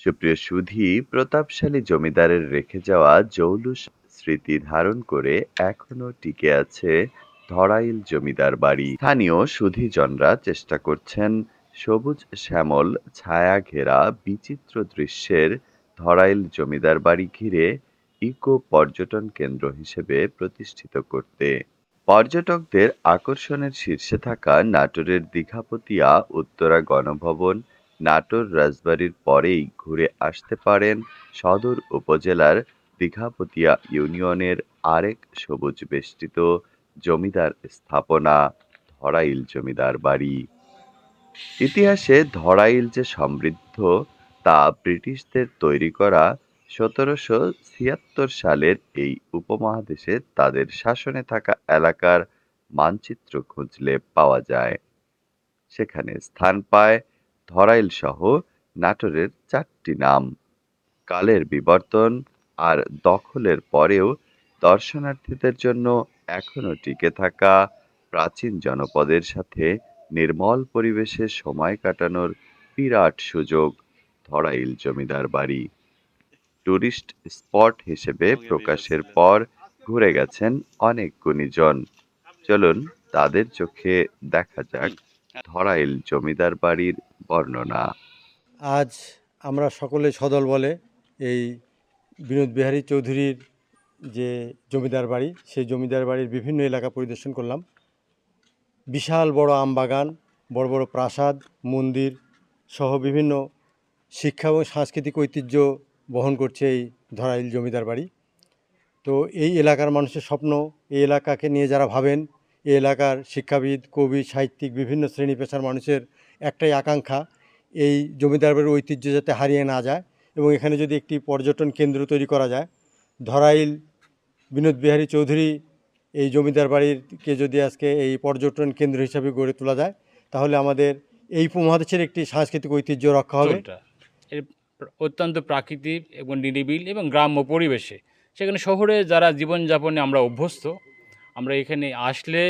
সুপ্রিয় সুধী, প্রতাপশালী জমিদারের রেখে যাওয়া জৌলুস স্মৃতি ধারণ করে এখনও টিকে আছে ধরাইল জমিদার বাড়ি। স্থানীয় সুধীজনরা চেষ্টা করছেন সবুজ শ্যামল, ছায়া ঘেরা, বিচিত্র দৃশ্যের ধরাইল জমিদার বাড়ি ঘিরে ইকো পর্যটন কেন্দ্র হিসেবে প্রতিষ্ঠিত করতে। পর্যটকদের আকর্ষণের শীর্ষে থাকা নাটোরের দীঘাপতিয়া উত্তরা গণভবন নাটোর রাজবাড়ির পরেই ঘুরে আসতে পারেন সদর উপজেলার দীঘাপতিয়া ইউনিয়নের আরেক সবুজ বেষ্টিত জমিদার স্থাপনা ধরাইল জমিদার বাড়ি। ইতিহাসে ধরাইল যে সমৃদ্ধ, তা ব্রিটিশদের তৈরি করা সতেরোশো ছিয়াত্তর সালের এই উপমহাদেশে তাদের শাসনে থাকা এলাকার মানচিত্র খুঁজলে পাওয়া যায়। সেখানে স্থান পায় ধরাইল সহ নাটোরের চারটি নাম। কালের বিবর্তন আর দখলের পরেও দর্শনার্থীদের জন্য এখনও টিকে থাকা প্রাচীন জনপদের সাথে নির্মল পরিবেশে সময় কাটানোর বিরাট সুযোগ ধরাইল জমিদার বাড়ি। টুরিস্ট স্পট হিসেবে প্রকাশের পর ঘুরে গেছেন অনেক গুণীজন। চলুন তাদের চোখে দেখা যাক ধরাইল জমিদার বাড়ির বর্ণনা আজ আমরা সকলে সদল বলে এই বিনোদ বিহারী চৌধুরীর যে জমিদার বাড়ি, সেই জমিদার বাড়ির বিভিন্ন এলাকা পরিদর্শন করলাম। বিশাল বড় আম বাগান, বড় বড় প্রাসাদ, মন্দির সহ বিভিন্ন শিক্ষা এবং সাংস্কৃতিক ঐতিহ্য বহন করছে এই ধরাইল জমিদার বাড়ি। তো এই এলাকার মানুষের স্বপ্ন, এই এলাকাকে নিয়ে যারা ভাবেন, এই এলাকার শিক্ষাবিদ, কবি, সাহিত্যিক, বিভিন্ন শ্রেণি পেশার মানুষের একটাই আকাঙ্ক্ষা, এই জমিদার বাড়ির ঐতিহ্য যাতে হারিয়ে না যায় এবং এখানে যদি একটি পর্যটন কেন্দ্র তৈরি করা যায়। ধরাইল বিনোদ বিহারী চৌধুরী এই জমিদার বাড়িরকে যদি আজকে এই পর্যটন কেন্দ্র হিসাবে গড়ে তোলা যায়, তাহলে আমাদের এই উপমহাদেশের একটি সাংস্কৃতিক ঐতিহ্য রক্ষা হবে। অত্যন্ত প্রাকৃতিক এবং নিরিবিল এবং গ্রাম্য পরিবেশে। সেখানে শহরে যারা জীবনযাপনে আমরা অভ্যস্ত, আমরা এখানে আসলে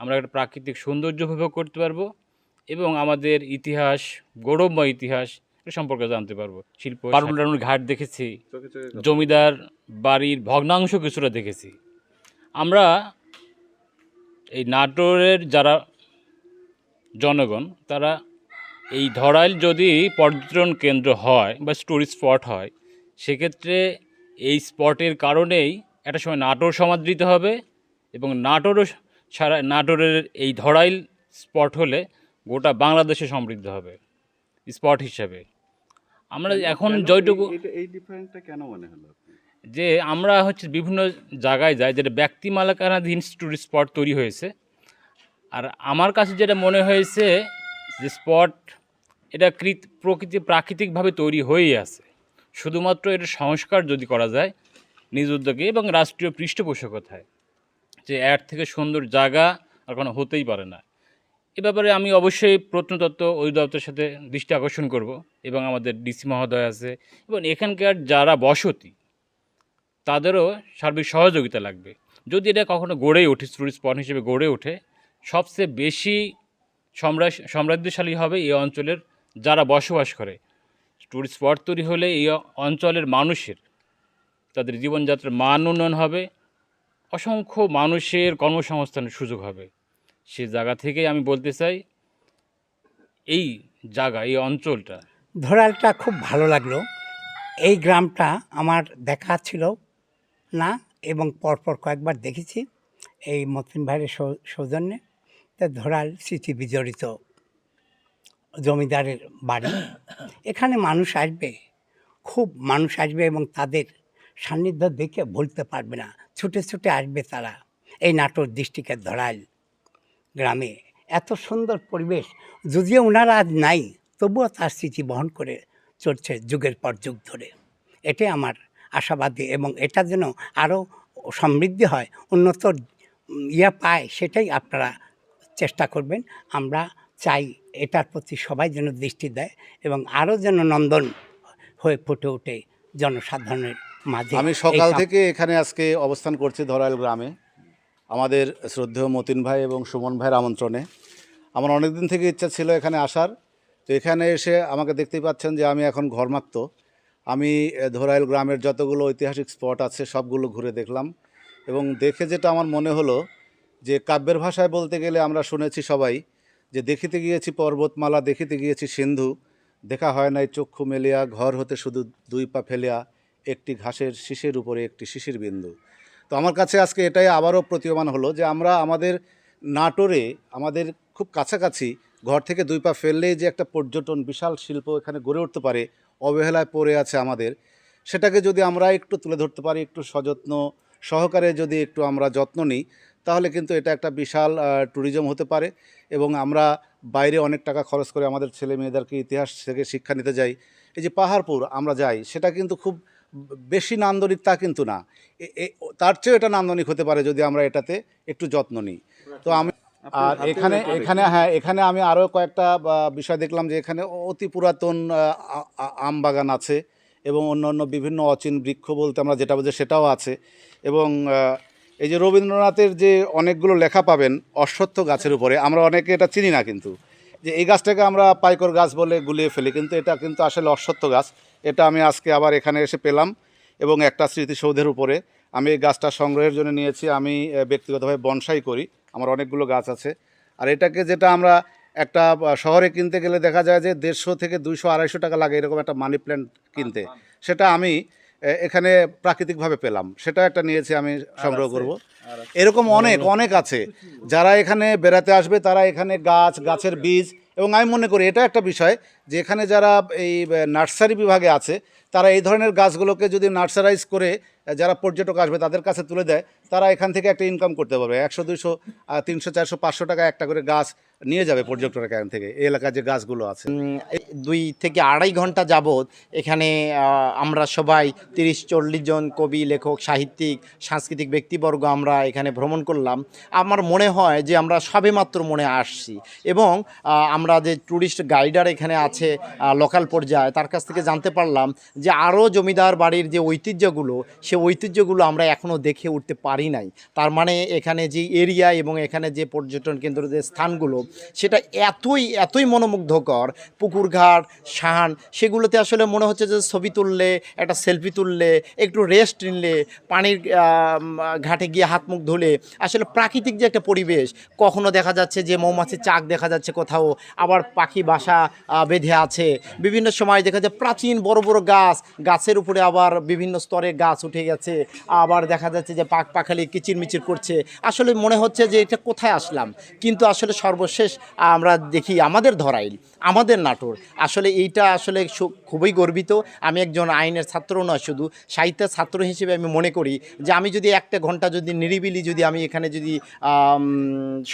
আমরা একটা প্রাকৃতিক সৌন্দর্য উপভোগ করতে পারব। এবং আমাদের ইতিহাস গৌরবময় ইতিহাস সম্পর্কে জানতে পারব। শিল্প টার্বণ ঘাট দেখেছি জমিদার বাড়ির ভগ্নাংশ কিছুটা দেখেছি। আমরা এই নাটোরের যারা জনগণ তারা এই ধরাইল যদি পর্যটন কেন্দ্র হয় বা টুরিস্ট স্পট হয় সেক্ষেত্রে এই স্পটের কারণেই একটা সময় নাটোর সমাদৃত হবে এবং নাটোরও সারা নাটোরের এই ধরাইল স্পট হলে গোটা বাংলাদেশে সমৃদ্ধ হবে স্পট হিসাবে। আমরা এখন যতটুকু এই ডিফারেন্সটা কেন মনে হলো যে আমরা হচ্ছে বিভিন্ন জায়গায় যাই যেটা ব্যক্তি মালিকানাধীন টুরিস্ট স্পট তৈরি হয়েছে। আর আমার কাছে যেটা মনে হয়েছে যে স্পট এটা কৃত প্রকৃতি প্রাকৃতিকভাবে তৈরি হয়েই আছে। শুধুমাত্র এটা সংস্কার যদি করা যায় নিজ উদ্যোগে এবং রাষ্ট্রীয় পৃষ্ঠপোষকতায় যে এর থেকে সুন্দর জায়গা আর কোনো হতেই পারে না। এ ব্যাপারে আমি অবশ্যই প্রত্নতত্ত্ব অধিদপ্তরের সাথে দৃষ্টি আকর্ষণ করব এবং আমাদের ডিসি মহোদয় আছে এবং এখানকার যারা বসতি, তাদেরও সার্বিক সহযোগিতা লাগবে। যদি এটা কখনো গড়ে ওঠে টুরিস্ট স্পট হিসেবে গড়ে ওঠে, সবচেয়ে বেশি সমরা- সমৃদ্ধশালী হবে এই অঞ্চলের যারা বসবাস করে। টুরিস্ট স্পট তৈরি হলে এই অঞ্চলের মানুষের, তাদের জীবনযাত্রার মান উন্নয়ন হবে, অসংখ্য মানুষের কর্মসংস্থানের সুযোগ হবে। সে জায়গা থেকে আমি বলতে চাই, এই জায়গা, এই অঞ্চলটা। ধরালটা খুব ভালো লাগল। এই গ্রামটা আমার দেখা ছিল না এবং পরপর কয়েকবার দেখেছি এই মতিন ভাইয়ের সৌজন্যে। তা ধরাল স্মৃতি বিজড়িত জমিদারের বাড়ি। এখানে মানুষ আসবে, খুব মানুষ আসবে এবং তাদের সান্নিধ্য দেখে ভুলতে পারবে না। ছুটে ছুটে আসবে তারা। এই নাটোর ডিস্ট্রিক্টের ধরাল গ্রামে। এত সুন্দর পরিবেশ যদিও ওনারা আজ নাই তবুও তার স্মৃতি বহন করে চলছে যুগের পর যুগ ধরে। এটাই আমার আশাবাদী এবং এটা যেন আরও সমৃদ্ধি হয় উন্নত ইয়া পায় সেটাই আপনারা চেষ্টা করবেন। আমরা চাই এটার প্রতি সবাই যেন দৃষ্টি দেয় এবং আরও যেন নন্দন হয়ে ফুটে ওঠে জনসাধারণের মাঝে। আমি সকাল থেকে এখানে আজকে অবস্থান করছি ধরাইল গ্রামে। আমাদের শ্রদ্ধেয় মতিন ভাই এবং সুমন ভাইয়ের আমন্ত্রণে। আমার অনেক দিন থেকে ইচ্ছা ছিল এখানে আসার। তো এখানে এসে আমাকে দেখতেই পাচ্ছেন যে আমি এখন ঘরমাক্ত। আমি ধরাইল গ্রামের যতগুলো ঐতিহাসিক স্পট আছে সবগুলো ঘুরে দেখলাম। এবং দেখে যেটা আমার মনে হলো যে কাব্যের ভাষায় বলতে গেলে আমরা শুনেছি সবাই যে দেখিতে গিয়েছি পর্বতমালা, দেখিতে গিয়েছি সিন্ধু। দেখা হয় নাই চক্ষু মেলিয়া, ঘর হতে শুধু দুই পা ফেলিয়া, একটি ঘাসের শীষের উপরে একটি শিশির বিন্দু। তো আমার কাছে আজকে এটাই আবারও প্রতীয়মান হলো যে আমরা আমাদের নাটোরে, আমাদের খুব কাছাকাছি ঘর থেকে দুই পা ফেললেই যে একটা পর্যটন বিশাল শিল্প এখানে গড়ে উঠতে পারে, অবহেলায় পড়ে আছে আমাদের, সেটাকে যদি আমরা একটু তুলে ধরতে পারি, একটু সযত্ন সহকারে যদি একটু আমরা যত্ন নিই, তাহলে কিন্তু এটা একটা বিশাল ট্যুরিজম হতে পারে এবং আমরা বাইরে অনেক টাকা খরচ করে আমাদের ছেলে মেয়েদেরকে ইতিহাস থেকে শিক্ষা নিতে যাই। এই যে পাহাড়পুর আমরা যাই, সেটা কিন্তু খুব বেশি নান্দনিক তা কিন্তু না। তার চেয়েও এটা নান্দনিক হতে পারে যদি আমরা এটাতে একটু যত্ন নিই। তো আমি আর এখানে এখানে হ্যাঁ এখানে আমি আরও কয়েকটা বিষয় দেখলাম যে এখানে অতি পুরাতন আম বাগান আছে এবং অন্য অন্য বিভিন্ন অচিন বৃক্ষ বলতে আমরা যেটা বুঝি সেটাও আছে এবং এই যে রবীন্দ্রনাথের যে অনেকগুলো লেখা পাবেন অশ্বত্থ গাছের উপরে আমরা অনেকে এটা চিনি না কিন্তু। যে এই গাছটাকে আমরা পাইকর গাছ বলে গুলিয়ে ফেলি কিন্তু এটা কিন্তু আসলে অশ্বত্থ গাছ। এটা আমি আজকে আবার এখানে এসে পেলাম এবং একটা স্মৃতিসৌধের উপরে। আমি এই গাছটা সংগ্রহের জন্য নিয়েছি আমি ব্যক্তিগতভাবে বনসাই করি আমার অনেকগুলো গাছ আছে। আর এটাকে যেটা আমরা একটা শহরে কিনতে গেলে দেখা যায় যে দেড়শো থেকে দুইশো আড়াইশো টাকা লাগে এরকম একটা মানি প্ল্যান্ট কিনতে। সেটা আমি এখানে প্রাকৃতিকভাবে পেলাম। সেটা একটা নিয়েছি আমি সংগ্রহ করব। এরকম অনেক অনেক আছে। যারা এখানে বেড়াতে আসবে তারা এখানে গাছ গাছের বীজ এবং আমি মনে করি এটা একটা বিষয় যে এখানে যারা এই নার্সারি বিভাগে আছে তারা এই ধরনের গাছগুলোকে যদি নার্সারাইজ করে যারা পর্যটক আসবে তাদের কাছে তুলে দেয়, তারা এখান থেকে একটা ইনকাম করতে পারবে। একশো, দুইশো তিনশো, চারশো, পাঁচশো টাকা একটা করে গাছ নিয়ে যাবে পর্যটকরা এখান থেকে, এই এলাকার যে গাছগুলো আছে। দুই থেকে আড়াই ঘণ্টা যাবৎ এখানে আমরা সবাই তিরিশ, চল্লিশ জন কবি, লেখক, সাহিত্যিক, সাংস্কৃতিক ব্যক্তিবর্গ আমরা এখানে ভ্রমণ করলাম। আমার মনে হয় যে আমরা সবেমাত্র মনে আসছি এবং আমরা যে ট্যুরিস্ট গাইডার এখানে আছে লোকাল পর্যায়ে, তার কাছ থেকে জানতে পারলাম যে আরও জমিদার বাড়ির যে ঐতিহ্যগুলো সে ঐতিহ্যগুলো আমরা এখনও দেখে উঠতে পারি নাই। তার মানে এখানে যে এরিয়া এবং এখানে যে পর্যটন কেন্দ্র যে স্থানগুলো, সেটা এতই এতই মনোমুগ্ধকর। পুকুরঘাট সাহান সেগুলোতে আসলে মনে হচ্ছে যে ছবি তুললে, একটা সেলফি তুললে, একটু রেস্ট নিলে, পানির ঘাটে গিয়ে হাত মুখ ধুলে, আসলে প্রাকৃতিক যে একটা পরিবেশ, কখনো দেখা যাচ্ছে যে মৌমাছির চাক দেখা যাচ্ছে কোথাও, আবার পাখি বাসা বেঁধে আছে। বিভিন্ন সময় দেখা যায় প্রাচীন বড় বড় গাছ, গাছের উপরে আবার বিভিন্ন স্তরে গাছ উঠে গেছে, আবার দেখা যাচ্ছে যে পাক পাখালি কিচিরমিচির করছে। আসলে মনে হচ্ছে যে এটা কোথায় আসলাম? কিন্তু আসলে সর্বশেষ আমরা দেখি আমাদের ধরাইল, আমাদের নাটোর। আসলে এইটা আসলে খুবই গর্বিত। আমি একজন আইনের ছাত্র নয় শুধু, সাহিত্যের ছাত্র হিসেবে আমি মনে করি যে আমি যদি একটা ঘণ্টা যদি নিরিবিলি যদি আমি এখানে যদি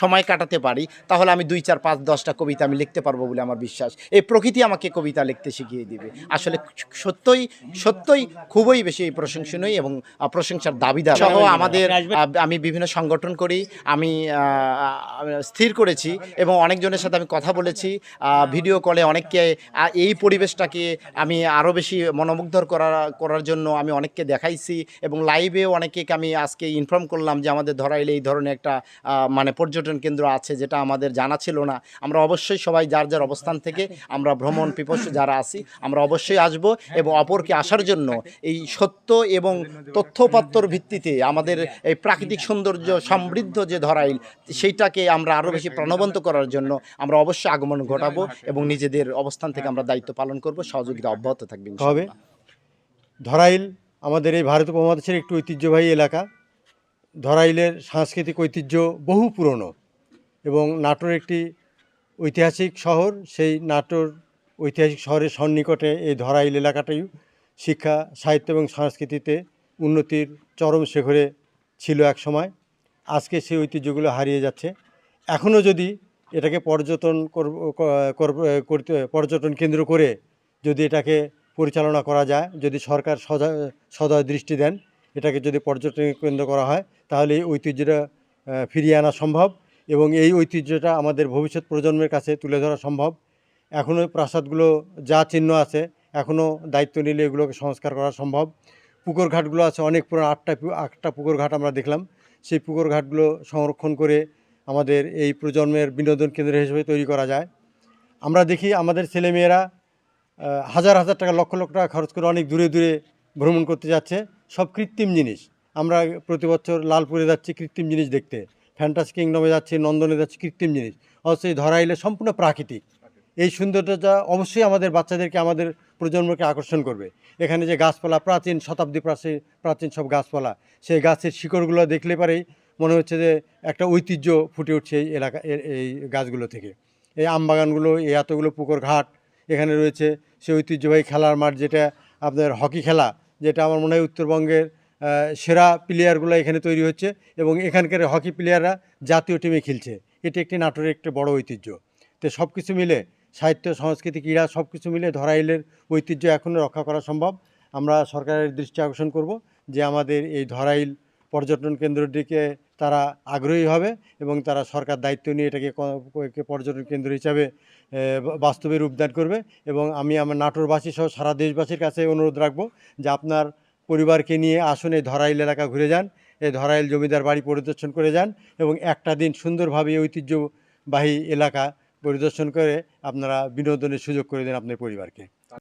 সময় কাটাতে পারি, তাহলে আমি দুই চার পাঁচ দশটা কবিতা আমি লিখতে পারব বলে আমার বিশ্বাস। এই প্রকৃতি আমাকে কবিতা লিখতে শিখিয়ে দিবে। আসলে সত্যই সত্যই খুবই বেশি এই প্রশংসনীয় এবং প্রশংসার দাবিদার। সহ আমাদের আমি বিভিন্ন সংগঠন করি আমি স্থির করেছি এবং অনেকজনের সাথে আমি কথা বলেছি। ভিডিও কলে অনেককে এই পরিবেশটাকে আমি আরও বেশি মনোমুগ্ধর করার করার জন্য আমি অনেককে দেখাইছি এবং লাইভেও অনেকে আমি আজকে ইনফর্ম করলাম যে আমাদের ধরাইলে এই ধরনের একটা মানে পর্যটন কেন্দ্র আছে যেটা আমাদের জানা ছিল না। আমরা অবশ্যই সবাই যার যার অবস্থান থেকে আমরা ভ্রমণ পিপস যারা আছি আমরা অবশ্যই আসব এবং অপরকে আসার জন্য এই সত্য এবং তথ্যপাত্তর ভিত্তিতে আমাদের এই প্রাকৃতিক সৌন্দর্য সমৃদ্ধ যে ধরাইল সেইটাকে আমরা আরও বেশি প্রাণবন্ত করার জন্য আমরা অবশ্যই আগমন ঘটাবো এবং নিজেদের অবস্থান থেকে আমরা দায়িত্ব পালন করব সহযোগিতা অব্যাহত থাকবে হবে ধরাইল আমাদের এই ভারত উপমহাদেশের একটি ঐতিহ্যবাহী এলাকা। ধরাইলের সাংস্কৃতিক ঐতিহ্য বহু পুরনো এবং নাটোর একটি ঐতিহাসিক শহর। সেই নাটোর ঐতিহাসিক শহরের সন্নিকটে এই ধরাইল এলাকাটাই শিক্ষা সাহিত্য এবং সংস্কৃতিতে উন্নতির চরম শিখরে ছিল এক সময়। আজকে সেই ঐতিহ্যগুলো হারিয়ে যাচ্ছে। এখনও যদি এটাকে পর্যটন করতে, পর্যটন কেন্দ্র করে যদি এটাকে পরিচালনা করা যায়, যদি সরকার সদা, সদয় দৃষ্টি দেন, এটাকে যদি পর্যটন কেন্দ্র করা হয়, তাহলে এই ঐতিহ্যটা ফিরিয়ে আনা সম্ভব এবং এই ঐতিহ্যটা আমাদের ভবিষ্যৎ প্রজন্মের কাছে তুলে ধরা সম্ভব। এখনও প্রাসাদগুলো যা চিহ্ন আছে, এখনও দায়িত্ব নিলে এগুলোকে সংস্কার করা সম্ভব। পুকুর ঘাটগুলো আছে, অনেক পুরো আটটা আটটা পুকুর ঘাট আমরা দেখলাম। সেই পুকুর ঘাটগুলো সংরক্ষণ করে আমাদের এই প্রজন্মের বিনোদন কেন্দ্র হিসেবে তৈরি করা যায়। আমরা দেখি আমাদের ছেলেমেয়েরা হাজার হাজার টাকা, লক্ষ লক্ষ টাকা খরচ করে অনেক দূরে দূরে ভ্রমণ করতে যাচ্ছে। সব কৃত্রিম জিনিস। আমরা প্রতি বছর লালপুরে যাচ্ছি কৃত্রিম জিনিস দেখতে। ফ্যান্টাস কিংডমে যাচ্ছি, নন্দনে যাচ্ছি কৃত্রিম জিনিস। এই ধরাইলে সম্পূর্ণ প্রাকৃতিক। এই সৌন্দর্যটা অবশ্যই আমাদের বাচ্চাদেরকে, আমাদের প্রজন্মকে আকর্ষণ করবে। এখানে যে গাছপালা, প্রাচীন, শতাব্দী প্রাচীন প্রাচীন সব গাছপালা, সেই গাছের শিকড়গুলো দেখলে পরেই মনে হচ্ছে যে একটা ঐতিহ্য ফুটে উঠছে এই এলাকা এই গাছগুলো থেকে। এই আম বাগানগুলো, এই এতগুলো পুকুর ঘাট, এখানে রয়েছে সেই ঐতিহ্যবাহী খেলার মাঠ যেটা আপনার হকি খেলা, যেটা আমার মনে হয় উত্তরবঙ্গের সেরা প্লেয়ারগুলো এখানে তৈরি হচ্ছে এবং এখানকার হকি প্লেয়াররা জাতীয় টিমে খেলছে। এটি একটি নাটোরের একটি বড় ঐতিহ্য। তো সব কিছু মিলে সাহিত্য, সংস্কৃতি, ক্রীড়া সব কিছু মিলে ধরাইলের ঐতিহ্য এখনও রক্ষা করা সম্ভব। আমরা সরকারের দৃষ্টি আকর্ষণ করব যে আমাদের এই ধরাইল পর্যটন কেন্দ্রটিকে তারা আগ্রহী হবে এবং তারা সরকার দায়িত্ব নিয়ে এটাকে পর্যটন কেন্দ্র হিসাবে বাস্তবে রূপদান করবে এবং আমি আমার নাটোরবাসী সহ সারা দেশবাসীর কাছে অনুরোধ রাখব যে আপনার পরিবারকে নিয়ে আসুন এই ধরাইল এলাকা ঘুরে যান, এই ধরাইল জমিদার বাড়ি পরিদর্শন করে যান এবং একটা দিন সুন্দরভাবে ঐতিহ্যবাহী এলাকা পরিদর্শন করে আপনারা বিনোদনের সুযোগ করে দেন আপনার পরিবারকে।